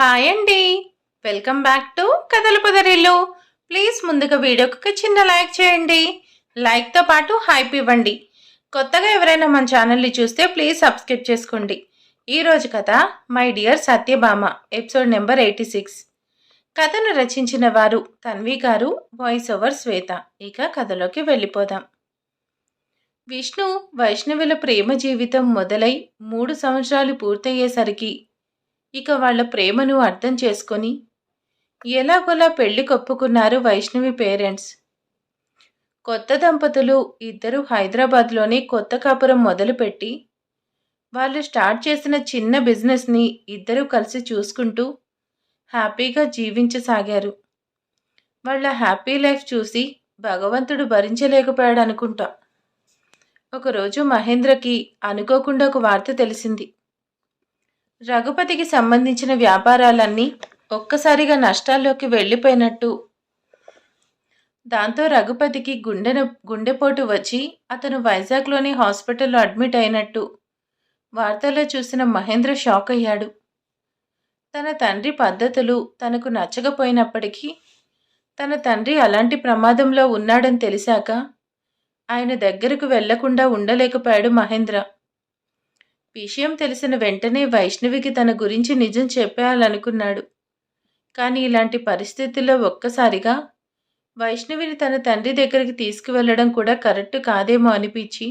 Hi అండి. Welcome back to కథల పొదరిల్లు. Please ముందుగా వీడియోకి ఒక చిన్న లైక్ చేయండి. లైక్తో పాటు హైప్ ఇవ్వండి. కొత్తగా ఎవరైనా మన ఛానల్ని చూస్తే ప్లీజ్ సబ్స్క్రైబ్ చేసుకోండి. ఈరోజు కథ my dear Satyabhama episode number eighty six కథను రచించిన వారు తన్వి గారు వాయిస్ ఓవర్ శ్వేత. ఇక కథలోకి వెళ్ళిపోదాం. విష్ణు వైష్ణవుల ప్రేమ జీవితం మొదలై మూడు సంవత్సరాలు పూర్తయ్యేసరికి ఇక వాళ్ళ ప్రేమను అర్థం చేసుకొని ఎలాగోలా పెళ్ళి కొప్పుకున్నారు వైష్ణవి పేరెంట్స్. కొత్త దంపతులు ఇద్దరు హైదరాబాద్లోనే కొత్త కాపురం మొదలుపెట్టి వాళ్ళు స్టార్ట్ చేసిన చిన్న బిజినెస్ని ఇద్దరూ కలిసి చూసుకుంటూ హ్యాపీగా జీవించసాగారు. వాళ్ళ హ్యాపీ లైఫ్ చూసి భగవంతుడు భరించలేకపోయాడు అనుకుంటా ఒకరోజు మహేంద్రకి అనుకోకుండా ఒక వార్త తెలిసింది. రఘుపతికి సంబంధించిన వ్యాపారాలన్నీ ఒక్కసారిగా నష్టాల్లోకి వెళ్ళిపోయినట్టు. దాంతో రఘుపతికి గుండె గుండెపోటు వచ్చి అతను వైజాగ్లోని హాస్పిటల్లో అడ్మిట్ అయినట్టు వార్తల్లో చూసిన మహేంద్ర షాక్ అయ్యాడు. తన తండ్రి పద్ధతులు తనకు నచ్చకపోయినప్పటికీ తన తండ్రి అలాంటి ప్రమాదంలో ఉన్నాడని తెలిసాక ఆయన దగ్గరకు వెళ్ళకుండా ఉండలేకపోయాడు మహేంద్ర. విషయం తెలిసిన వెంటనే వైష్ణవికి తన గురించి నిజం చెప్పేయాలనుకున్నాడు. కానీ ఇలాంటి పరిస్థితుల్లో ఒక్కసారిగా వైష్ణవిని తన తండ్రి దగ్గరికి తీసుకువెళ్ళడం కూడా కరెక్ట్ కాదేమో అనిపించి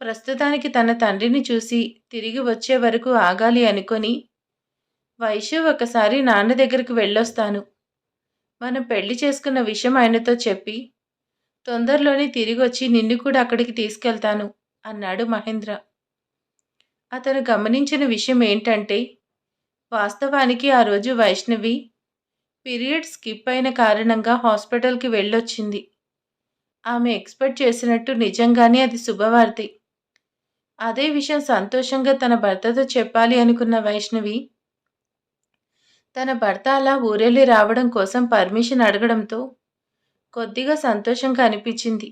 ప్రస్తుతానికి తన తండ్రిని చూసి తిరిగి వచ్చే వరకు ఆగాలి అనుకొని వైష్ణవ్ ఒకసారి నాన్న దగ్గరికి వెళ్ళొస్తాను. మనం పెళ్ళి చేసుకున్న విషయం ఆయనతో చెప్పి తొందరలోనే తిరిగి వచ్చి నిన్ను కూడా అక్కడికి తీసుకెళ్తాను అన్నాడు మహేంద్ర. అతను గమనించిన విషయం ఏంటంటే వాస్తవానికి ఆ రోజు వైష్ణవి పీరియడ్ స్కిప్ అయిన కారణంగా హాస్పిటల్కి వెళ్ళొచ్చింది. ఆమె ఎక్స్పెక్ట్ చేసినట్టు నిజంగానే అది శుభవార్తి. అదే విషయం సంతోషంగా తన భర్తతో చెప్పాలి అనుకున్న వైష్ణవి తన భర్త అలా ఊరెళ్ళి రావడం కోసం పర్మిషన్ అడగడంతో కొద్దిగా సంతోషంగా అనిపించింది.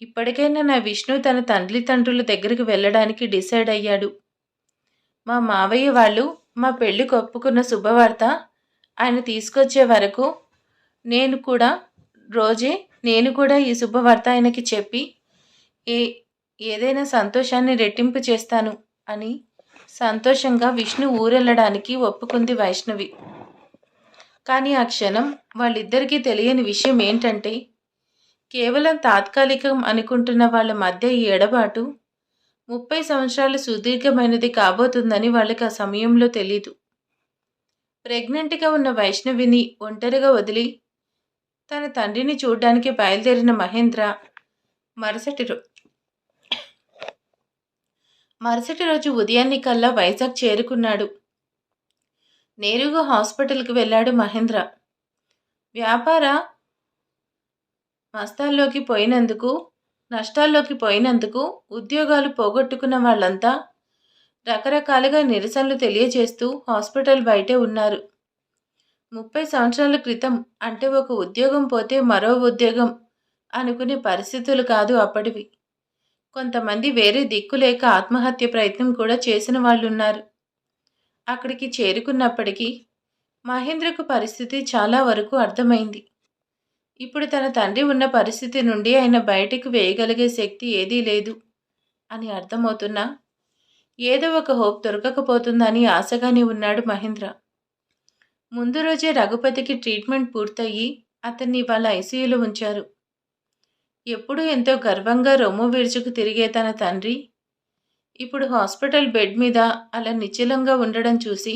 ఇప్పటికైనా నా విష్ణు తన తండ్రి తండ్రుల దగ్గరికి వెళ్ళడానికి డిసైడ్ అయ్యాడు. మా మావయ్య వాళ్ళు మా పెళ్ళి ఒప్పుకున్న శుభవార్త ఆయన తీసుకొచ్చే వరకు నేను కూడా రోజే నేను కూడా ఈ శుభవార్త ఆయనకి చెప్పి ఏ ఏదైనా సంతోషాన్ని రెట్టింపు చేస్తాను అని సంతోషంగా విష్ణు ఊరెళ్ళడానికి ఒప్పుకుంది వైష్ణవి. కానీ ఆ క్షణం వాళ్ళిద్దరికీ తెలియని విషయం ఏంటంటే కేవలం తాత్కాలికం అనుకుంటున్న వాళ్ళ మధ్య ఈ ఎడబాటు ముప్పై సంవత్సరాలు సుదీర్ఘమైనది కాబోతుందని వాళ్ళకి ఆ సమయంలో తెలీదు. ప్రెగ్నెంట్గా ఉన్న వైష్ణవిని ఒంటరిగా వదిలి తన తండ్రిని చూడ్డానికి బయలుదేరిన మహేంద్ర మరుసటి రో మరుసటి రోజు ఉదయాన్ని కల్లా వైజాగ్ చేరుకున్నాడు. నేరుగా హాస్పిటల్కి వెళ్ళాడు మహేంద్ర. వ్యాపార నష్టాల్లోకి పోయినందుకు నష్టాల్లోకి పోయినందుకు ఉద్యోగాలు పోగొట్టుకున్న వాళ్ళంతా రకరకాలుగా నిరసనలు తెలియజేస్తూ హాస్పిటల్ బయటే ఉన్నారు. ముప్పై సంవత్సరాల క్రితం అంటే ఒక ఉద్యోగం పోతే మరో ఉద్యోగం అనుకునే పరిస్థితులు కాదు అప్పటివి. కొంతమంది వేరే దిక్కు లేక ఆత్మహత్య ప్రయత్నం కూడా చేసిన వాళ్ళు ఉన్నారు అక్కడికి చేరుకున్నప్పటికీ మహేంద్రకు పరిస్థితి చాలా వరకు అర్థమైంది. ఇప్పుడు తన తండ్రి ఉన్న పరిస్థితి నుండి ఆయన బయటకు వేయగలిగే శక్తి ఏదీ లేదు అని అర్థమవుతున్నా ఏదో ఒక హోప్ దొరకకపోతుందని ఆశగానే ఉన్నాడు మహేంద్ర. ముందు రోజే రఘుపతికి ట్రీట్మెంట్ పూర్తయి అతన్ని ఇవాళ ఐసీయూలో ఉంచారు. ఎప్పుడూ ఎంతో గర్వంగా రొమ్ము విడుచుకు తిరిగే తన తండ్రి ఇప్పుడు హాస్పిటల్ బెడ్ మీద అలా నిశ్చలంగా ఉండడం చూసి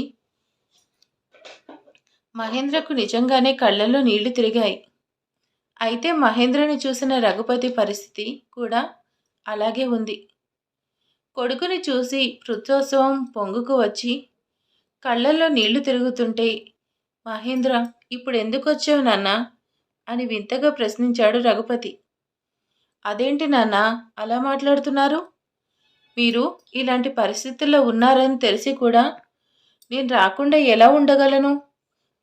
మహేంద్రకు నిజంగానే కళ్ళల్లో నీళ్ళు తిరిగాయి. అయితే మహేంద్రని చూసిన రఘుపతి పరిస్థితి కూడా అలాగే ఉంది. కొడుకుని చూసి పృథోత్సవం పొంగుకు వచ్చి కళ్ళల్లో నీళ్ళు తిరుగుతుంటే మహేంద్ర ఇప్పుడు ఎందుకు వచ్చావు నాన్న అని వింతగా ప్రశ్నించాడు రఘుపతి. అదేంటి నాన్న? అలా మాట్లాడుతున్నారు? మీరు ఇలాంటి పరిస్థితుల్లో ఉన్నారని తెలిసి కూడా నేను రాకుండా ఎలా ఉండగలను?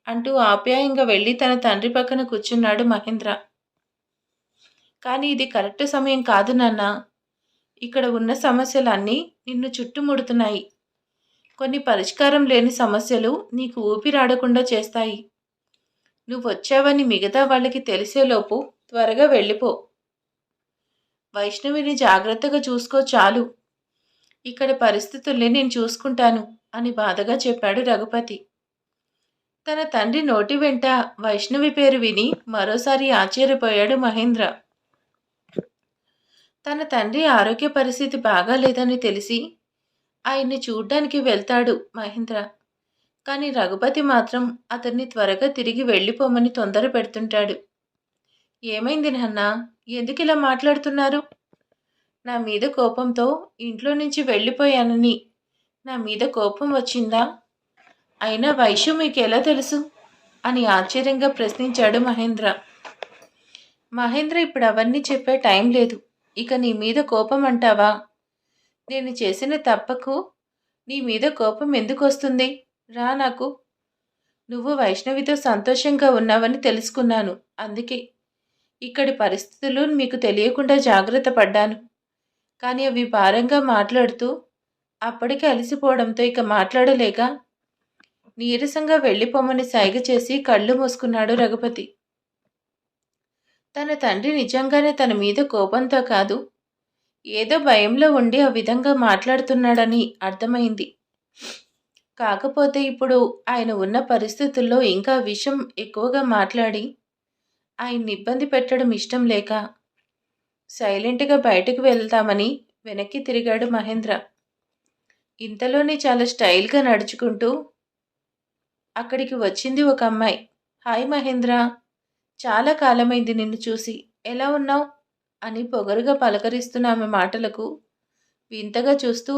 అంటూ ఆప్యాయంగా వెళ్ళి తన తండ్రి పక్కన కూర్చున్నాడు మహేంద్ర. కానీ ఇది కరెక్ట్ సమయం కాదు నాన్న. ఇక్కడ ఉన్న సమస్యలన్నీ నిన్ను చుట్టుముడుతున్నాయి. కొన్ని పరిష్కారం లేని సమస్యలు నీకు ఊపిరాడకుండా చేస్తాయి. నువ్వు వచ్చావని మిగతా వాళ్ళకి తెలిసేలోపు త్వరగా వెళ్ళిపో. వైష్ణవిని జాగ్రత్తగా చూసుకో చాలు. ఇక్కడ పరిస్థితుల్ని నేను చూసుకుంటాను అని బాధగా చెప్పాడు రఘుపతి. తన తండ్రి నోటి వెంట వైష్ణవి పేరు విని మరోసారి ఆశ్చర్యపోయాడు మహేంద్ర. తన తండ్రి ఆరోగ్య పరిస్థితి బాగాలేదని తెలిసి ఆయన్ని చూడ్డానికి వెళ్తాడు మహేంద్ర. కానీ రఘుపతి మాత్రం అతన్ని త్వరగా తిరిగి వెళ్ళిపోమని తొందర పెడుతుంటాడు. ఏమైంది నాన్న? ఎందుకు ఇలా మాట్లాడుతున్నారు? నా మీద కోపంతో ఇంట్లో నుంచి వెళ్ళిపోయానని. నా మీద కోపం వచ్చిందా? అయినా వైశ్యం మీకు ఎలా తెలుసు? అని ఆశ్చర్యంగా ప్రశ్నించాడు మహేంద్ర. మహేంద్ర ఇప్పుడు అవన్నీ చెప్పే టైం లేదు. ఇక నీ మీద కోపం అంటావా? నేను చేసిన తప్పకు నీ మీద కోపం ఎందుకు వస్తుంది? రా నాకు. నువ్వు వైష్ణవితో సంతోషంగా ఉన్నావని తెలుసుకున్నాను. అందుకే ఇక్కడి పరిస్థితులు మీకు తెలియకుండా జాగ్రత్త పడ్డాను. కానీ అవి భారంగా మాట్లాడుతూ అప్పటికే అలసిపోవడంతో ఇక మాట్లాడలేక నీరసంగా వెళ్ళిపోమని సైగ చేసి కళ్ళు మూసుకున్నాడు రఘుపతి. తన తండ్రి నిజంగానే తన మీద కోపంతో కాదు ఏదో భయంలో ఉండి ఆ విధంగా మాట్లాడుతున్నాడని అర్థమైంది. కాకపోతే ఇప్పుడు ఆయన ఉన్న పరిస్థితుల్లో ఇంకా విషం ఎక్కువగా మాట్లాడి ఆయన్ని ఇబ్బంది పెట్టడం ఇష్టం లేక సైలెంట్గా బయటకు వెళ్తామని వెనక్కి తిరిగాడు మహేంద్ర. ఇంతలోనే చాలా స్టైల్గా నడుచుకుంటూ అక్కడికి వచ్చింది ఒక అమ్మాయి. హాయ్ మహేంద్ర చాలా కాలమైంది నిన్ను చూసి. ఎలా ఉన్నావు? అని పొగరుగా పలకరిస్తున్న ఆమె మాటలకు వింతగా చూస్తూ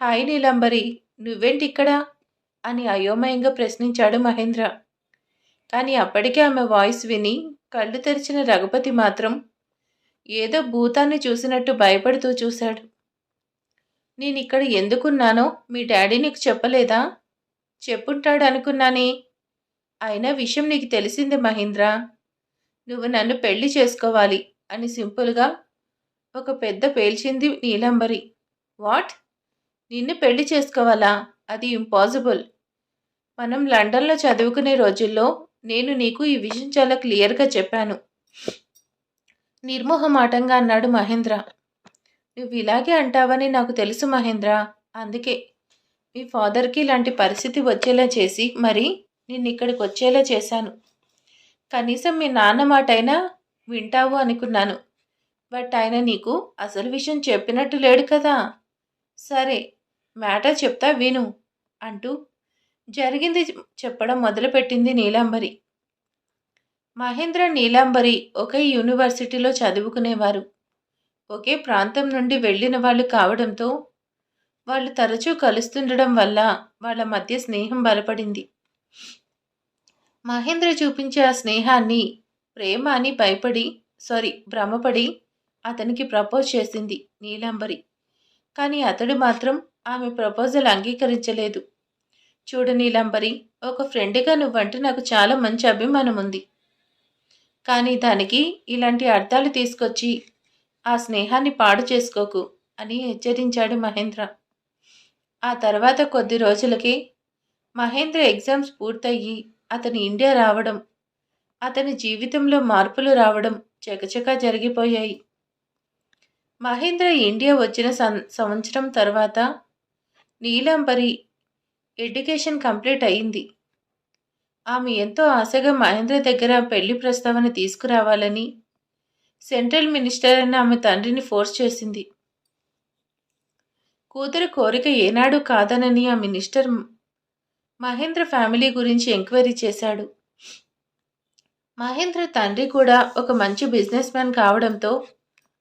హాయ్ నీలంబరి నువ్వేంటి ఇక్కడ అని అయోమయంగా ప్రశ్నించాడు మహేంద్ర. కానీ అప్పటికే ఆమె వాయిస్ విని కళ్ళు తెరిచిన రఘుపతి మాత్రం ఏదో భూతాన్ని చూసినట్టు భయపడుతూ చూశాడు. నేను ఇక్కడ ఎందుకున్నానో మీ డాడీ నీకు చెప్పలేదా? చెప్పుంటాడు అనుకున్నానే అయినా విషయం నీకు తెలిసింది మహేంద్ర. నువ్వు నన్ను పెళ్ళి చేసుకోవాలి అని సింపుల్గా ఒక పెద్ద పేల్చింది నీలంబరి. వాట్? నిన్ను పెళ్ళి చేసుకోవాలా? అది ఇంపాసిబుల్. మనం లండన్లో చదువుకునే రోజుల్లో నేను నీకు ఈ విషయం చాలా క్లియర్గా చెప్పాను. నిర్మోహమాటంగా అన్నాడు మహేంద్ర. నువ్వు ఇలాగే అంటావని నాకు తెలుసు మహేంద్ర. అందుకే మీ ఫాదర్కి ఇలాంటి పరిస్థితి వచ్చేలా చేసి మరి నిన్ను ఇక్కడికి వచ్చేలా చేశాను. కనీసం మీ నాన్న మాటైనా వింటావు అనుకున్నాను. బట్ ఆయన నీకు అసలు విషయం చెప్పినట్టు లేడు కదా. సరే మ్యాటర్ చెప్తా విను అంటూ జరిగింది చెప్పడం మొదలుపెట్టింది నీలాంబరి. మహేంద్ర నీలాంబరి ఒకే యూనివర్సిటీలో చదువుకునేవారు. ఒకే ప్రాంతం నుండి వెళ్ళిన వాళ్ళు కావడంతో వాళ్ళు తరచూ కలుస్తుండడం వల్ల వాళ్ళ మధ్య స్నేహం బలపడింది. మహేంద్ర చూపించే ఆ స్నేహాన్ని ప్రేమ అని భయపడి సారీ భ్రమపడి అతనికి ప్రపోజ్ చేసింది నీలాంబరి. కానీ అతడు మాత్రం ఆమె ప్రపోజల్ అంగీకరించలేదు. చూడు నీలాంబరి ఒక ఫ్రెండ్గా నువ్వంటే నాకు చాలా మంచి అభిమానం ఉంది. కానీ దానికి ఇలాంటి అర్థాలు తీసుకొచ్చి ఆ స్నేహాన్ని పాడు చేసుకోకు అని హెచ్చరించాడు మహేంద్ర. ఆ తర్వాత కొద్ది రోజులకి మహేంద్ర ఎగ్జామ్స్ పూర్తయ్యి అతని ఇండియా రావడం అతని జీవితంలో మార్పులు రావడం చకచకా జరిగిపోయాయి. మహేంద్ర ఇండియా వచ్చిన సంవత్సరం తర్వాత నీలాంబరి ఎడ్యుకేషన్ కంప్లీట్ అయింది. ఆమె ఎంతో ఆశగా మహేంద్ర దగ్గర పెళ్ళి ప్రస్తావన తీసుకురావాలని సెంట్రల్ మినిస్టర్ అని ఆమె తండ్రిని ఫోర్స్ చేసింది. కూతురు కోరిక ఏనాడు కాదనని ఆ మినిస్టర్ మహేంద్ర ఫ్యామిలీ గురించి ఎంక్వైరీ చేశాడు. మహేంద్ర తండ్రి కూడా ఒక మంచి బిజినెస్ మ్యాన్ కావడంతో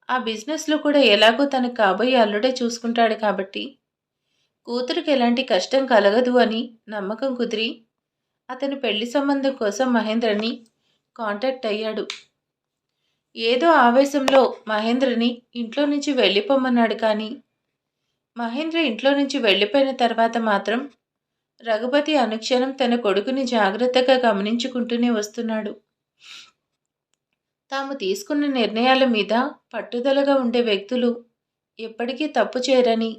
ఆ బిజినెస్లో కూడా ఎలాగో తనకు కాబోయే అల్లుడే చూసుకుంటాడు కాబట్టి కూతురికి ఎలాంటి కష్టం కలగదు అని నమ్మకం కుదిరి అతను పెళ్ళి సంబంధం కోసం మహేంద్రని కాంటాక్ట్ అయ్యాడు. ఏదో ఆవేశంలో మహేంద్రని ఇంట్లో నుంచి వెళ్ళిపోమన్నాడు కానీ మహేంద్ర ఇంట్లో నుంచి వెళ్ళిపోయిన తర్వాత మాత్రం రఘుపతి అనుక్షణం తన కొడుకుని జాగ్రత్తగా గమనించుకుంటూనే వస్తున్నాడు. తాము తీసుకున్న నిర్ణయాల మీద పట్టుదలగా ఉండే వ్యక్తులు ఎప్పటికీ తప్పు చేయరని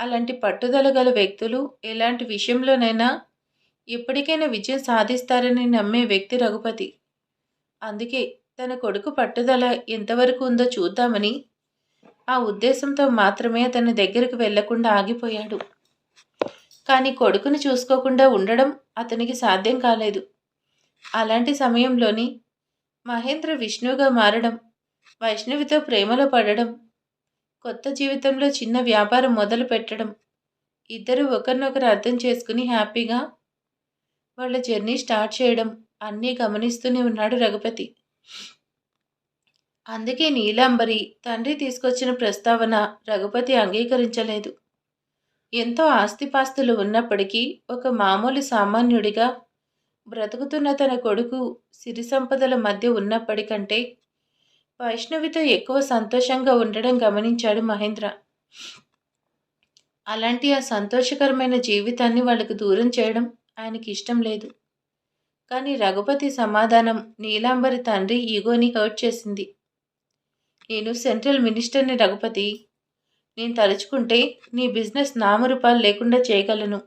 అలాంటి పట్టుదల గల వ్యక్తులు ఎలాంటి విషయంలోనైనా ఎప్పటికైనా విజయం సాధిస్తారని నమ్మే వ్యక్తి రఘుపతి. అందుకే తన కొడుకు పట్టుదల ఎంతవరకు ఉందో చూద్దామని ఆ ఉద్దేశంతో మాత్రమే అతని దగ్గరకు వెళ్ళకుండా ఆగిపోయాడు. కానీ కొడుకుని చూసుకోకుండా ఉండడం అతనికి సాధ్యం కాలేదు. అలాంటి సమయంలోని మహేంద్ర విష్ణువుగా మారడం వైష్ణవితో ప్రేమలో పడడం కొత్త జీవితంలో చిన్న వ్యాపారం మొదలు పెట్టడం ఇద్దరు ఒకరినొకరు అర్థం చేసుకుని హ్యాపీగా వాళ్ళ జర్నీ స్టార్ట్ చేయడం అన్నీ గమనిస్తూనే ఉన్నాడు రఘుపతి. అందుకే నీలాంబరి తండ్రి తీసుకొచ్చిన ప్రస్తావన రఘుపతి అంగీకరించలేదు. ఎంతో ఆస్తిపాస్తులు ఉన్నప్పటికీ ఒక మామూలు సామాన్యుడిగా బ్రతుకుతున్న తన కొడుకు సిరి సంపదల మధ్య ఉన్నప్పటికంటే వైష్ణవితో ఎక్కువ సంతోషంగా ఉండడం గమనించాడు మహేంద్ర. అలాంటి ఆ సంతోషకరమైన జీవితాన్ని వాళ్ళకు దూరం చేయడం ఆయనకి ఇష్టం లేదు. కానీ రఘుపతి సమాధానం నీలాంబరి తండ్రి ఈగోని హర్ట్ చేసింది. నేను సెంట్రల్ మినిస్టర్ని రఘుపతి. నేను తలుచుకుంటే నీ బిజినెస్ నామరూపాలు లేకుండా చేయగలను.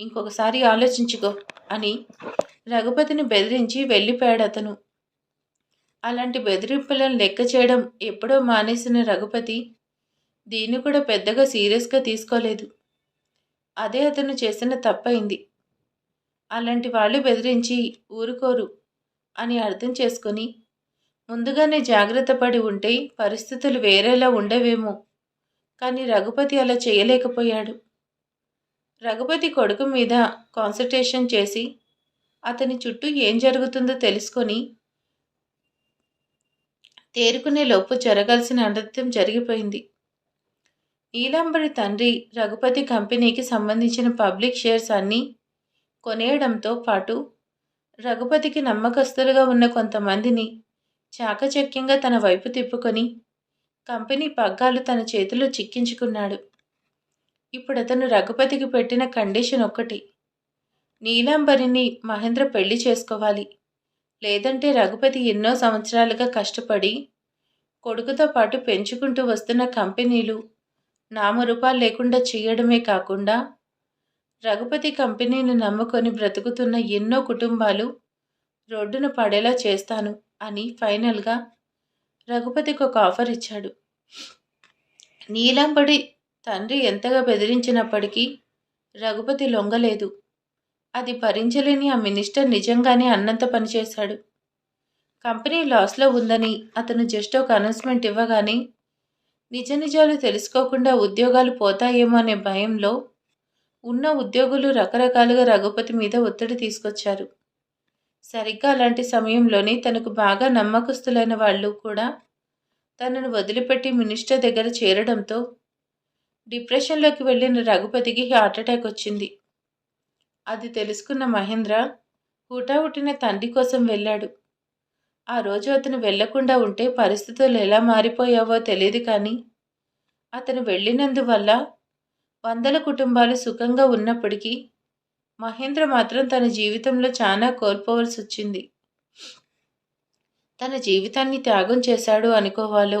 ఇంకొకసారి ఆలోచించుకో అని రఘుపతిని బెదిరించి వెళ్ళిపోయాడు అతను. అలాంటి బెదిరింపులను లెక్క చేయడం ఎప్పుడో మానేసిన రఘుపతి దీన్ని కూడా పెద్దగా సీరియస్గా తీసుకోలేదు. అదే అతను చేసిన తప్పైంది అలాంటి వాళ్ళు బెదిరించి ఊరుకోరు అని అర్థం చేసుకొని ముందుగానే జాగ్రత్త పడి ఉంటే పరిస్థితులు వేరేలా ఉండవేమో. కానీ రఘుపతి అలా చేయలేకపోయాడు. రఘుపతి కొడుకు మీద కాన్సన్ట్రేషన్ చేసి అతని చుట్టూ ఏం జరుగుతుందో తెలుసుకొని తేరుకునే లోపు జరగాల్సిన అనర్థం జరిగిపోయింది. నీలాంబరి తండ్రి రఘుపతి కంపెనీకి సంబంధించిన పబ్లిక్ షేర్స్ అన్నీ కొనేయడంతో పాటు రఘుపతికి నమ్మకస్తులుగా ఉన్న కొంతమందిని చాకచక్యంగా తన వైపు తిప్పుకొని కంపెనీ పగ్గాలు తన చేతిలో చిక్కించుకున్నాడు. ఇప్పుడు అతను రఘుపతికి పెట్టిన కండిషన్ ఒక్కటి. నీలాంబరిని మహేంద్ర పెళ్ళి చేసుకోవాలి. లేదంటే రఘుపతి ఎన్నో సంవత్సరాలుగా కష్టపడి కొడుకుతో పాటు పెంచుకుంటూ వస్తున్న కంపెనీలు నామరూపాలు లేకుండా చేయడమే కాకుండా రఘుపతి కంపెనీని నమ్ముకొని బ్రతుకుతున్న ఎన్నో కుటుంబాలు రోడ్డును పడేలా చేస్తాను. అని ఫైనల్గా రఘుపతికి ఒక ఆఫర్ ఇచ్చాడు. నీలంబడి తండ్రి ఎంతగా బెదిరించినప్పటికీ రఘుపతి లొంగలేదు. అది భరించలేని ఆ మినిస్టర్ నిజంగానే అన్నంత పనిచేశాడు కంపెనీ లాస్లో ఉందని అతను జస్ట్ ఒక అనౌన్స్మెంట్ ఇవ్వగానే నిజ నిజాలు తెలుసుకోకుండా ఉద్యోగాలు పోతాయేమో అనే భయంలో ఉన్న ఉద్యోగులు రకరకాలుగా రఘుపతి మీద ఒత్తిడి తీసుకొచ్చారు. సరిగ్గా అలాంటి సమయంలోనే తనకు బాగా నమ్మకస్తులైన వాళ్ళు కూడా తనను వదిలిపెట్టి మినిస్టర్ దగ్గర చేరడంతో డిప్రెషన్లోకి వెళ్ళిన రఘుపతికి హార్ట్ అటాక్ వచ్చింది. అది తెలుసుకున్న మహేంద్ర హుటాహుటిన తండ్రి కోసం వెళ్ళాడు. ఆ రోజు అతను వెళ్ళకుండా ఉంటే పరిస్థితులు ఎలా మారిపోయావో తెలియదు కానీ అతను వెళ్ళినందువల్ల వందల కుటుంబాలు సుఖంగా ఉన్నప్పటికీ మహేంద్ర మాత్రం తన జీవితంలో చాలా కోల్పోవలసి వచ్చింది తన జీవితాన్ని త్యాగం చేశాడు అనుకోవాలో?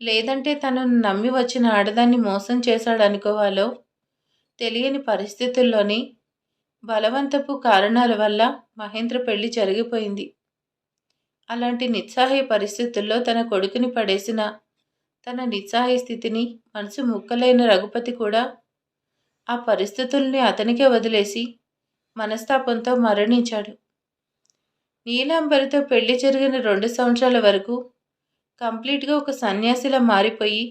లేదంటే తనను నమ్మి వచ్చిన ఆడదాన్ని మోసం చేశాడు అనుకోవాలో? తెలియని పరిస్థితుల్లోని బలవంతపు కారణాల వల్ల మహేంద్ర పెళ్ళి జరిగిపోయింది. అలాంటి నిస్సహాయ పరిస్థితుల్లో తన కొడుకుని పడేసిన తన నిస్సహాయ స్థితిని మనసు ముక్కలైన రఘుపతి కూడా ఆ పరిస్థితుల్ని అతనికే వదిలేసి మనస్తాపంతో మరణించాడు. నీలాంబరితో పెళ్ళి జరిగిన రెండు సంవత్సరాల వరకు కంప్లీట్గా ఒక సన్యాసిలా మారిపోయి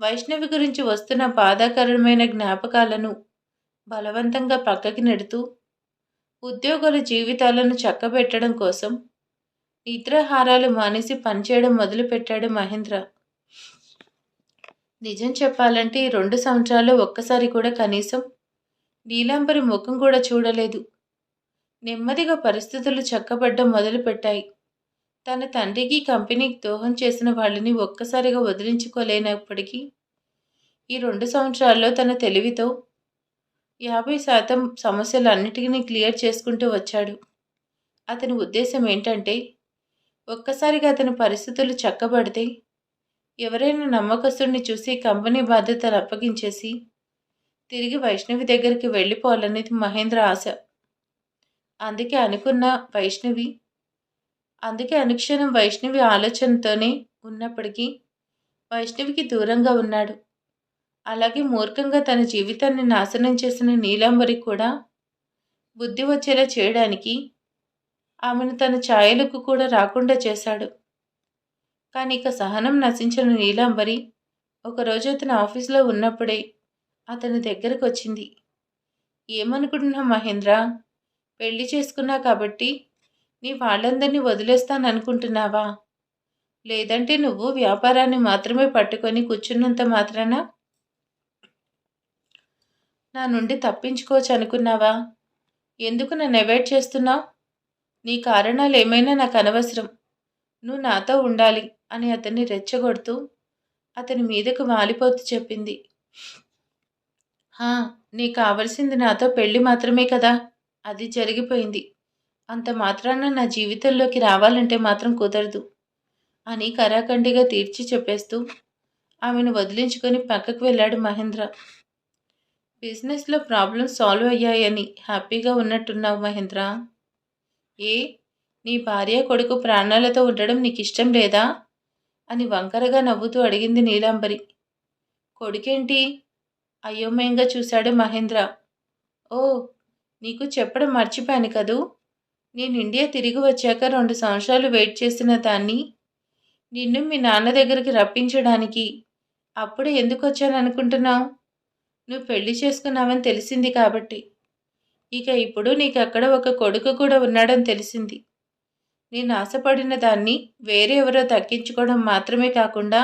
వైష్ణవి గురించి వస్తున్న బాధాకరమైన జ్ఞాపకాలను బలవంతంగా పక్కకి నెడుతూ ఉద్యోగుల జీవితాలను చక్కబెట్టడం కోసం నిద్రాహారాలు మానేసి పనిచేయడం మొదలుపెట్టాడు మహేంద్ర. నిజం చెప్పాలంటే ఈ రెండు సంవత్సరాలు ఒక్కసారి కూడా కనీసం నీలాంబరి ముఖం కూడా చూడలేదు. నెమ్మదిగా పరిస్థితులు చక్కబడ్డం మొదలుపెట్టాయి. తన తండ్రికి కంపెనీకి దోహం చేసిన వాళ్ళని ఒక్కసారిగా వదిలించుకోలేనప్పటికీ ఈ రెండు సంవత్సరాల్లో తన తెలివితో యాభై శాతం సమస్యలన్నిటినీ క్లియర్ చేసుకుంటూ వచ్చాడు. అతని ఉద్దేశం ఏంటంటే ఒక్కసారిగా అతని పరిస్థితులు చక్కబడితే ఎవరైనా నమ్మకస్తుడిని చూసి కంపెనీ బాధ్యతలు అప్పగించేసి తిరిగి వైష్ణవి దగ్గరికి వెళ్ళిపోవాలనేది మహేంద్ర ఆశ. అందుకే అనుకున్న వైష్ణవి అందుకే అనుక్షణం వైష్ణవి ఆలోచనతోనే ఉన్నప్పటికీ వైష్ణవికి దూరంగా ఉన్నాడు. అలాగే మూర్ఖంగా తన జీవితాన్ని నాశనం చేసిన నీలాంబరి కూడా బుద్ధి వచ్చేలా చేయడానికి ఆమెను తన ఛాయలకు కూడా రాకుండా చేశాడు. కానీ ఇక సహనం నశించిన నీలాంబరి. ఒకరోజు అతను ఆఫీస్లో ఉన్నప్పుడే అతని దగ్గరకు వచ్చింది ఏమనుకుంటున్నావు మహేంద్ర? పెళ్ళి చేసుకున్నా కాబట్టి నీ వాళ్ళందరినీ వదిలేస్తాను అనుకుంటున్నావా లేదంటే నువ్వు వ్యాపారాన్ని మాత్రమే పట్టుకొని కూర్చున్నంత మాత్రాన? నా నుండి తప్పించుకోవచ్చు అనుకున్నావా ఎందుకు నన్ను అవాయిడ్ చేస్తున్నావు? నీ కారణాలు ఏమైనా నాకు అనవసరం. నువ్వు నాతో ఉండాలి. అని అతన్ని రెచ్చగొడుతూ అతని మీదకు వాలిపోతూ చెప్పింది. హా నీకు కావలసింది నాతో పెళ్ళి మాత్రమే కదా? అది జరిగిపోయింది. అంత మాత్రాన నా జీవితంలోకి రావాలంటే మాత్రం కుదరదు అని కరాఖండిగా తీర్చి చెప్పేస్తూ ఆమెను వదిలించుకొని పక్కకు వెళ్ళాడు మహేంద్ర. బిజినెస్లో ప్రాబ్లమ్స్ సాల్వ్ అయ్యాయని హ్యాపీగా ఉన్నట్టున్నావు మహేంద్ర. ఏ? నీ భార్య కొడుకు ప్రాణాలతో ఉండడం నీకు ఇష్టం లేదా? అని వంకరగా నవ్వుతూ అడిగింది నీలాంబరి. కొడుకేంటి? అయోమయంగా చూశాడు మహేంద్ర. ఓ నీకు చెప్పడం మర్చిపోయాను కదూ? నేను ఇండియా తిరిగి వచ్చాక రెండు సంవత్సరాలు వెయిట్ చేసిన దాన్ని నిన్ను మీ నాన్న దగ్గరికి రప్పించడానికి అప్పుడే ఎందుకు వచ్చాను అనుకుంటున్నావు నువ్వు పెళ్ళి చేసుకున్నావని తెలిసింది కాబట్టి. ఇక ఇప్పుడు నీకు అక్కడ ఒక కొడుకు కూడా ఉన్నాడని తెలిసింది. నేను ఆశపడిన దాన్ని వేరే ఎవరో దక్కించుకోవడం మాత్రమే కాకుండా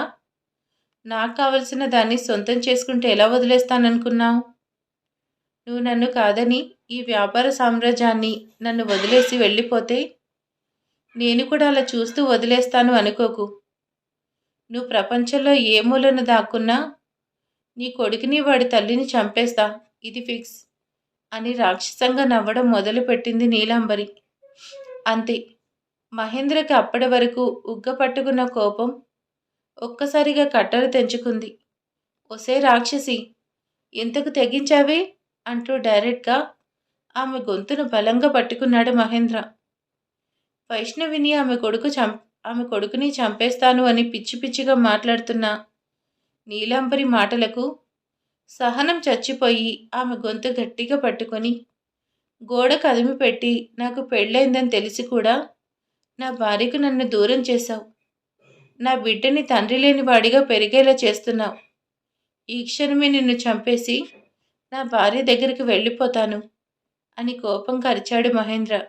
నాకు కావలసిన దాన్ని సొంతం చేసుకుంటే ఎలా వదిలేస్తాననుకున్నావు? నువ్వు నన్ను కాదని ఈ వ్యాపార సామ్రాజ్యాన్ని నన్ను వదిలేసి వెళ్ళిపోతే నేను కూడా అలా చూస్తూ వదిలేస్తాను అనుకోకు. నువ్వు ప్రపంచంలో ఏ మూలను దాక్కున్నా నీ కొడుకుని వాడి తల్లిని చంపేస్తా ఇది ఫిక్స్ అని రాక్షసంగా నవ్వడం మొదలుపెట్టింది నీలాంబరి. అంతే. మహేంద్రకి అప్పటి వరకు ఉగ్గ పట్టుకున్న కోపం ఒక్కసారిగా కట్టరు తెంచుకుంది. ఒసే రాక్షసి ఎంతకు తెగించావే? అంటూ డైరెక్ట్గా ఆమె గొంతును బలంగా పట్టుకున్నాడు మహేంద్ర. వైష్ణవిని ఆమె కొడుకు చం ఆమె కొడుకుని చంపేస్తాను అని పిచ్చి పిచ్చిగా మాట్లాడుతున్న నీలాంబరి మాటలకు సహనం చచ్చిపోయి ఆమె గొంతు గట్టిగా పట్టుకొని గోడ కదిమి పెట్టి నాకు పెళ్ళైందని తెలిసి కూడా నా భార్యకు నన్ను దూరం చేశావు. నా బిడ్డని తండ్రి లేని వాడిగా పెరిగేలా చేస్తున్నావు. ఈ క్షణమే నిన్ను చంపేసి నా భార్య దగ్గరికి వెళ్ళిపోతాను అని కోపం కరిచాడు మహేంద్ర.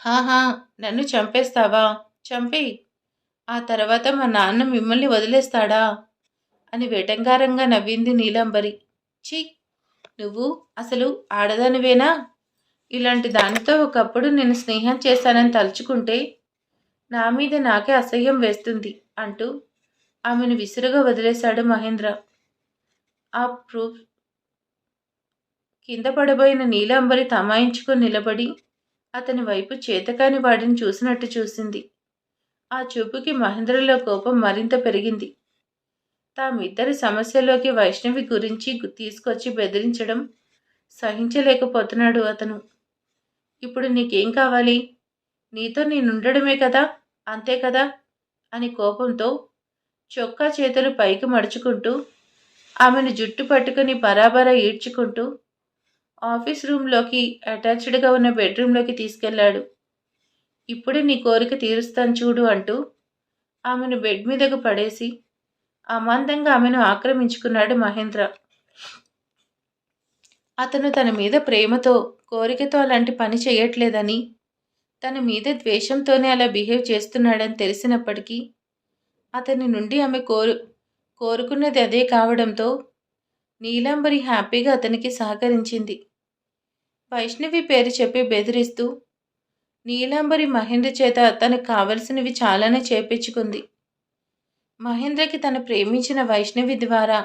హాహా నన్ను చంపేస్తావా? చంపి ఆ తర్వాత మా నాన్న మిమ్మల్ని వదిలేస్తాడా? అని వేటంగారంగా నవ్వింది నీలాంబరి. ఛీ నువ్వు అసలు ఆడదానివేనా? ఇలాంటి దానితో ఒకప్పుడు నేను స్నేహం చేశానని తలుచుకుంటే నా మీద నాకే అసహ్యం వేస్తుంది అంటూ ఆమెను విసురుగా వదిలేశాడు మహేంద్ర. ఆ ప్రూఫ్ కింద పడబోయిన నీలాంబరి తమాయించుకొని నిలబడి అతని వైపు చేతకాని వాడిని చూసినట్టు చూసింది. ఆ చూపుకి మహేంద్రలో కోపం మరింత పెరిగింది. తామిద్దరి సమస్యలోకి వైష్ణవి గురించి తీసుకొచ్చి బెదిరించడం సహించలేకపోతున్నాడు అతను. ఇప్పుడు నీకేం కావాలి? నీతో నేనుండడమే కదా? అంతే కదా? అని కోపంతో చొక్కా చేతులు పైకి మడుచుకుంటూ ఆమెను జుట్టు పట్టుకుని బరాబరా ఈడ్చుకుంటూ ఆఫీస్ రూమ్లోకి అటాచ్డ్గా ఉన్న బెడ్రూమ్లోకి తీసుకెళ్ళాడు. ఇప్పుడే నీ కోరిక తీరుస్తాను చూడు అంటూ ఆమెను బెడ్ మీదకు పడేసి అమాంతంగా ఆమెను ఆక్రమించుకున్నాడు మహేంద్ర. అతను తన మీద ప్రేమతో కోరికతో అలాంటి పని చేయట్లేదని తన మీద ద్వేషంతోనే అలా బిహేవ్ చేస్తున్నాడని తెలిసినప్పటికీ అతని నుండి ఆమె కోరు కోరుకున్నది అదే కావడంతో నీలాంబరి హ్యాపీగా అతనికి సహకరించింది. వైష్ణవి పేరు చెప్పి బెదిరిస్తూ నీలాంబరి మహేంద్ర చేత తనకు కావలసినవి చాలానే చేపించుకుంది. మహేంద్రకి తను ప్రేమించిన వైష్ణవి ద్వారా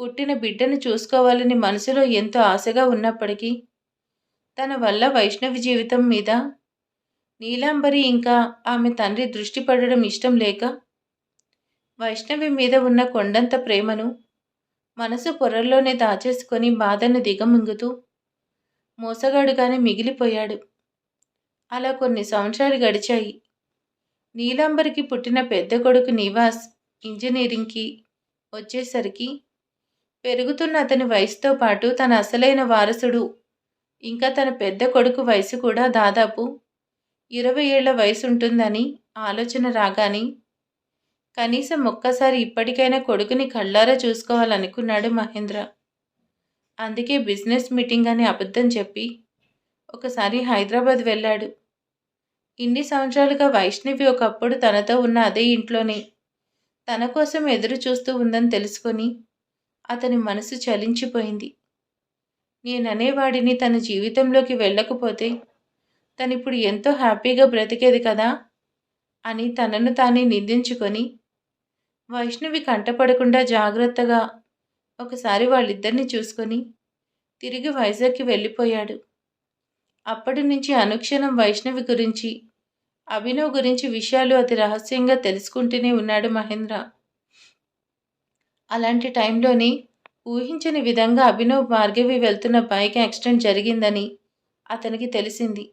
పుట్టిన బిడ్డను చూసుకోవాలని మనసులో ఎంతో ఆశగా ఉన్నప్పటికీ తన వల్ల వైష్ణవి జీవితం మీద నీలాంబరి ఇంకా ఆమె తండ్రి దృష్టి పడడం ఇష్టం లేక వైష్ణవి మీద ఉన్న కొండంత ప్రేమను మనసు పొరల్లోనే దాచేసుకొని బాధను దిగమింగుతూ మోసగాడుగానే మిగిలిపోయాడు. అలా కొన్ని సంవత్సరాలు గడిచాయి. నీలాంబరికి పుట్టిన పెద్ద కొడుకు నివాస్ ఇంజనీరింగ్కి వచ్చేసరికి పెరుగుతున్న అతని వయసుతో పాటు తన అసలైన వారసుడు ఇంకా తన పెద్ద కొడుకు వయసు కూడా దాదాపు ఇరవై ఏళ్ళ వయసు ఉంటుందని ఆలోచన రాగాని కనీసం ఒక్కసారి ఇప్పటికైనా కొడుకుని కళ్ళారా చూసుకోవాలనుకున్నాడు మహేంద్ర. అందుకే బిజినెస్ మీటింగ్ అని అబద్ధం చెప్పి ఒకసారి హైదరాబాద్ వెళ్ళాడు. ఇన్ని సంవత్సరాలుగా వైష్ణవి ఒకప్పుడు తనతో ఉన్న అదే ఇంట్లోనే తన కోసం ఎదురు చూస్తూ ఉందని తెలుసుకొని అతని మనసు చలించిపోయింది. నేననేవాడిని తన జీవితంలోకి వెళ్ళకపోతే తనిప్పుడు ఎంతో హ్యాపీగా బ్రతికేది కదా అని తనను తానే నిందించుకొని వైష్ణవి కంటపడకుండా జాగ్రత్తగా ఒకసారి వాళ్ళిద్దరిని చూసుకొని తిరిగి వైజాగ్కి వెళ్ళిపోయాడు. అప్పటి నుంచి అనుక్షణం వైష్ణవి గురించి అభినవ్ గురించి విషయాలు అతి రహస్యంగా తెలుసుకుంటూనే ఉన్నాడు మహేంద్ర. అలాంటి టైంలోనే ఊహించని విధంగా అభినవ్ భార్గవి వెళ్తున్న బైక్ యాక్సిడెంట్ జరిగిందని అతనికి తెలిసింది.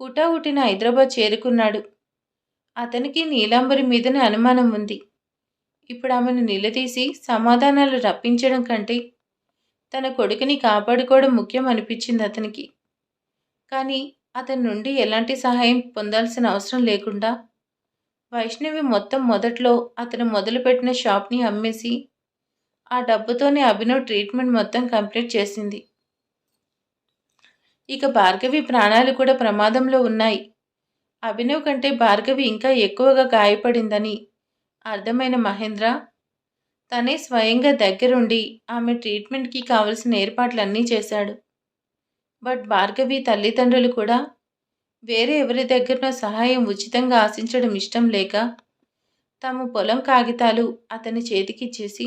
హుటాహుటిన హైదరాబాద్ చేరుకున్నాడు. అతనికి నీలాంబరి మీదనే అనుమానం ఉంది. ఇప్పుడు ఆమెను నిలదీసి సమాధానాలు రప్పించడం కంటే తన కొడుకుని కాపాడుకోవడం ముఖ్యం అనిపించింది అతనికి. కానీ అతని నుండి ఎలాంటి సహాయం పొందాల్సిన అవసరం లేకుండా వైష్ణవి మొత్తం మొదట్లో అతను మొదలుపెట్టిన షాప్ని అమ్మేసి ఆ డబ్బుతోనే అభినవ్ ట్రీట్మెంట్ మొత్తం కంప్లీట్ చేసింది. ఇక భార్గవి ప్రాణాలు కూడా ప్రమాదంలో ఉన్నాయి. అభినవ్ కంటే భార్గవి ఇంకా ఎక్కువగా గాయపడిందని అర్థమైన మహేంద్ర తనే స్వయంగా దగ్గరుండి ఆమె ట్రీట్మెంట్కి కావలసిన ఏర్పాట్లన్నీ చేశాడు. బట్ భార్గవి తల్లిదండ్రులు కూడా వేరే ఎవరి దగ్గరనో సహాయం ఉచితంగా ఆశించడం ఇష్టం లేక తమ పొలం కాగితాలు అతని చేతికిచ్చేసి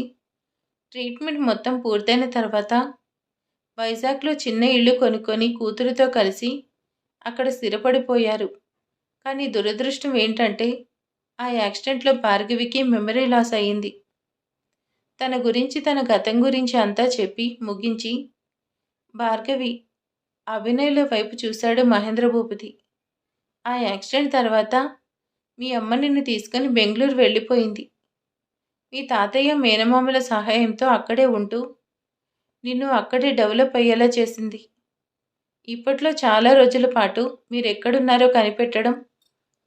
ట్రీట్మెంట్ మొత్తం పూర్తయిన తర్వాత వైజాగ్లో చిన్న ఇల్లు కొనుక్కొని కూతురుతో కలిసి అక్కడ స్థిరపడిపోయారు. కానీ దురదృష్టం ఏంటంటే ఆ యాక్సిడెంట్లో భార్గవికి మెమరీ లాస్ అయ్యింది. తన గురించి తన గతం గురించి అంతా చెప్పి ముగించి భార్గవి అభినయుల వైపు చూశాడు మహేంద్ర భూపతి ఆ యాక్సిడెంట్ తర్వాత మీ అమ్మ నిన్ను తీసుకొని బెంగళూరు వెళ్ళిపోయింది. మీ తాతయ్య మేనమామల సహాయంతో అక్కడే ఉంటూ నిన్ను అక్కడే డెవలప్ అయ్యేలా చేసింది. ఇప్పట్లో చాలా రోజుల పాటు మీరు ఎక్కడున్నారో కనిపెట్టడం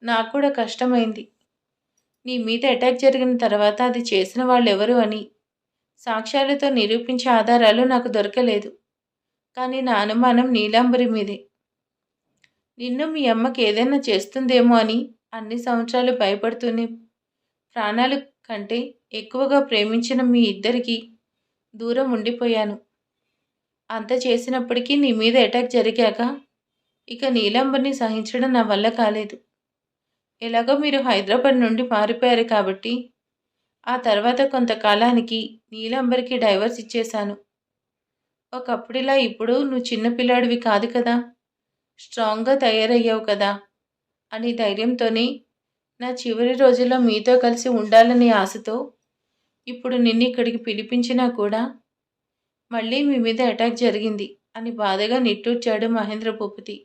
నాకు కూడా కష్టమైంది. నీ మీద అటాక్ జరిగిన తర్వాత అది చేసిన వాళ్ళు ఎవరు అని సాక్ష్యాలతో నిరూపించే ఆధారాలు నాకు దొరకలేదు. కానీ నా అనుమానం నీలాంబరి మీదే. నిన్ను మీ అమ్మకి ఏదైనా చేస్తుందేమో అని అన్ని సంవత్సరాలు భయపడుతూనే ప్రాణాలు కంటే ఎక్కువగా ప్రేమించిన మీ ఇద్దరికి దూరం ఉండిపోయాను. అంత చేసినప్పటికీ నీ మీద అటాక్ జరిగాక ఇక నీలాంబర్ని సహించడం నా వల్ల కాలేదు. ఎలాగో మీరు హైదరాబాద్ నుండి మారిపోయారు కాబట్టి ఆ తర్వాత కొంతకాలానికి నీలాంబర్కి డైవర్స్ ఇచ్చేశాను. ఒకప్పుడిలా ఇప్పుడు నువ్వు చిన్నపిల్లాడివి కాదు కదా స్ట్రాంగ్గా తయారయ్యావు కదా అని ధైర్యంతోనే నా చివరి రోజుల్లో మీతో కలిసి ఉండాలనే ఆశతో ఇప్పుడు నిన్ను ఇక్కడికి పిలిపించినా కూడా మళ్ళీ మీ మీద అటాక్ జరిగింది అని బాధగా నిట్టూర్చాడు మహేంద్ర భూపతి.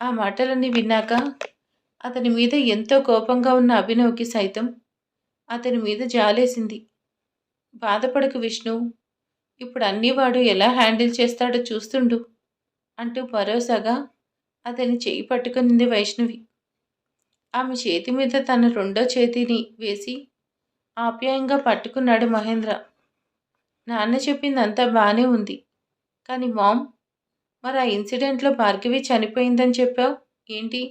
ఆ మాటలన్నీ విన్నాక అతని మీద ఎంతో కోపంగా ఉన్న అభినవ్కి సైతం అతని మీద జాలేసింది. బాధపడకు విష్ణు ఇప్పుడు అన్నీ వాడు ఎలా హ్యాండిల్ చేస్తాడో చూస్తుండు అంటూ భరోసాగా అతని చేయి పట్టుకునింది వైష్ణవి. ఆమె చేతి మీద తన రెండో చేతిని వేసి ఆప్యాయంగా పట్టుకున్నాడు మహేంద్ర. నాన్న చెప్పిందంతా బాగానే ఉంది. కానీ మామ్ మరి ఆ ఇన్సిడెంట్లో భార్గవి చనిపోయిందని చెప్పావు? ఏంటి?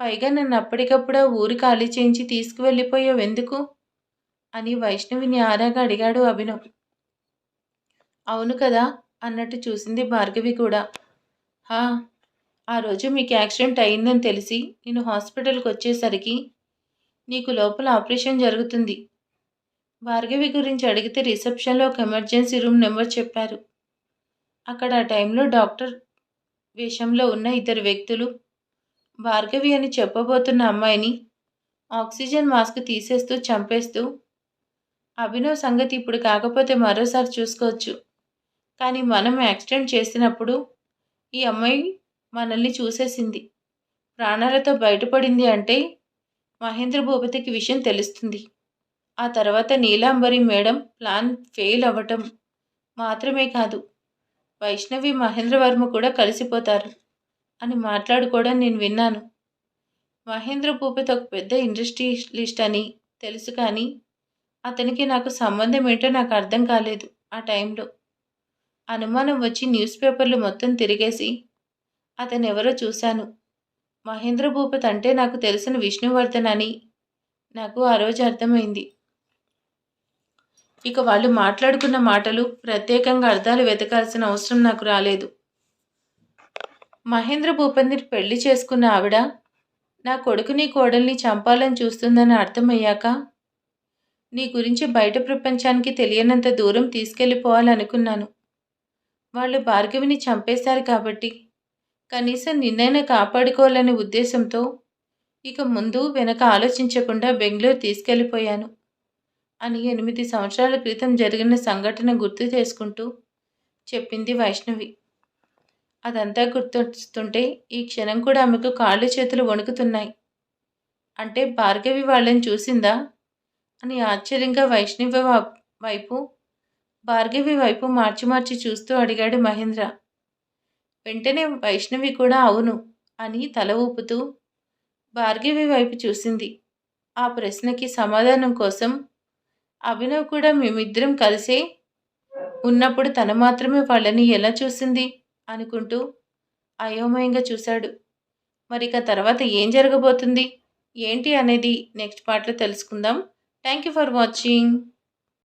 పైగా నన్ను అప్పటికప్పుడు ఊరు ఖాళీ చేయించి తీసుకువెళ్ళిపోయావు ఎందుకు అని వైష్ణవిని ఆరాగా అడిగాడు అభినవ్. అవును కదా అన్నట్టు చూసింది భార్గవి కూడా. హా ఆ రోజు మీకు యాక్సిడెంట్ అయిందని తెలిసి నేను హాస్పిటల్కి వచ్చేసరికి నీకు లోపల ఆపరేషన్ జరుగుతుంది. భార్గవి గురించి అడిగితే రిసెప్షన్లో ఒక ఎమర్జెన్సీ రూమ్ నెంబర్ చెప్పారు. అక్కడ ఆ టైంలో డాక్టర్ వేషంలో ఉన్న ఇద్దరు వ్యక్తులు భార్గవి అని చెప్పబోతున్న అమ్మాయిని ఆక్సిజన్ మాస్క్ తీసేస్తూ చంపేస్తూ అభినవ్ సంగతి ఇప్పుడు కాకపోతే మరోసారి చూసుకోవచ్చు. కానీ మనం యాక్సిడెంట్ చేసినప్పుడు ఈ అమ్మాయి మనల్ని చూసేసింది. ప్రాణాలతో బయటపడింది అంటే మహేంద్ర భూపతికి విషయం తెలుస్తుంది. ఆ తర్వాత నీలాంబరి మేడం ప్లాన్ ఫెయిల్ అవ్వటం మాత్రమే కాదు. వైష్ణవి మహేంద్రవర్మ కూడా కలిసిపోతారు అని మాట్లాడుకోవడం నేను విన్నాను. మహేంద్ర భూపతి ఒక పెద్ద ఇండస్ట్రియలిస్ట్ అని తెలుసు కానీ అతనికి నాకు సంబంధం ఏంటో నాకు అర్థం కాలేదు ఆ టైంలో. అనుమానం వచ్చి న్యూస్ పేపర్లు మొత్తం తిరిగేసి అతను ఎవరో చూశాను. మహేంద్ర భూపత్ అంటే నాకు తెలిసిన విష్ణువర్ధన్ అని నాకు ఆ రోజు అర్థమైంది. ఇక వాళ్ళు మాట్లాడుకున్న మాటలు ప్రత్యేకంగా అర్థాలు వెతకాల్సిన అవసరం నాకు రాలేదు. మహేంద్ర భూపందిర్ పెళ్ళి చేసుకున్న ఆవిడ నా కొడుకుని కోడల్ని చంపాలని చూస్తుందని అర్థమయ్యాక నీ గురించి బయట ప్రపంచానికి తెలియనంత దూరం తీసుకెళ్ళిపోవాలనుకున్నాను. వాళ్ళు భార్గవిని చంపేశారు కాబట్టి కనీసం నిన్నైనా కాపాడుకోవాలనే ఉద్దేశంతో ఇక ముందు వెనక ఆలోచించకుండా బెంగళూరు తీసుకెళ్ళిపోయాను. అని ఎనిమిది సంవత్సరాల క్రితం జరిగిన సంఘటన గుర్తు చేసుకుంటూ చెప్పింది వైష్ణవి. అదంతా గుర్తొస్తుంటే ఈ క్షణం కూడా ఆమెకు కాళ్ళు చేతులు వణుకుతున్నాయి. అంటే భార్గవి వాళ్ళని చూసిందా? అని ఆశ్చర్యంగా వైష్ణవి వైపు భార్గవి వైపు మార్చి మార్చి చూస్తూ అడిగాడు మహేంద్ర. వెంటనే వైష్ణవి కూడా అవును అని తల ఊపుతూ భార్గవి వైపు చూసింది. ఆ ప్రశ్నకి సమాధానం కోసం అభినవ్ కూడా మేమిద్దరం కలిసే ఉన్నప్పుడు తను మాత్రమే వాళ్ళని ఎలా చూసింది అనుకుంటూ అయోమయంగా చూశాడు. మరి ఇక తర్వాత ఏం జరగబోతుంది ఏంటి అనేది నెక్స్ట్ పార్ట్లో తెలుసుకుందాం. Thank you for watching.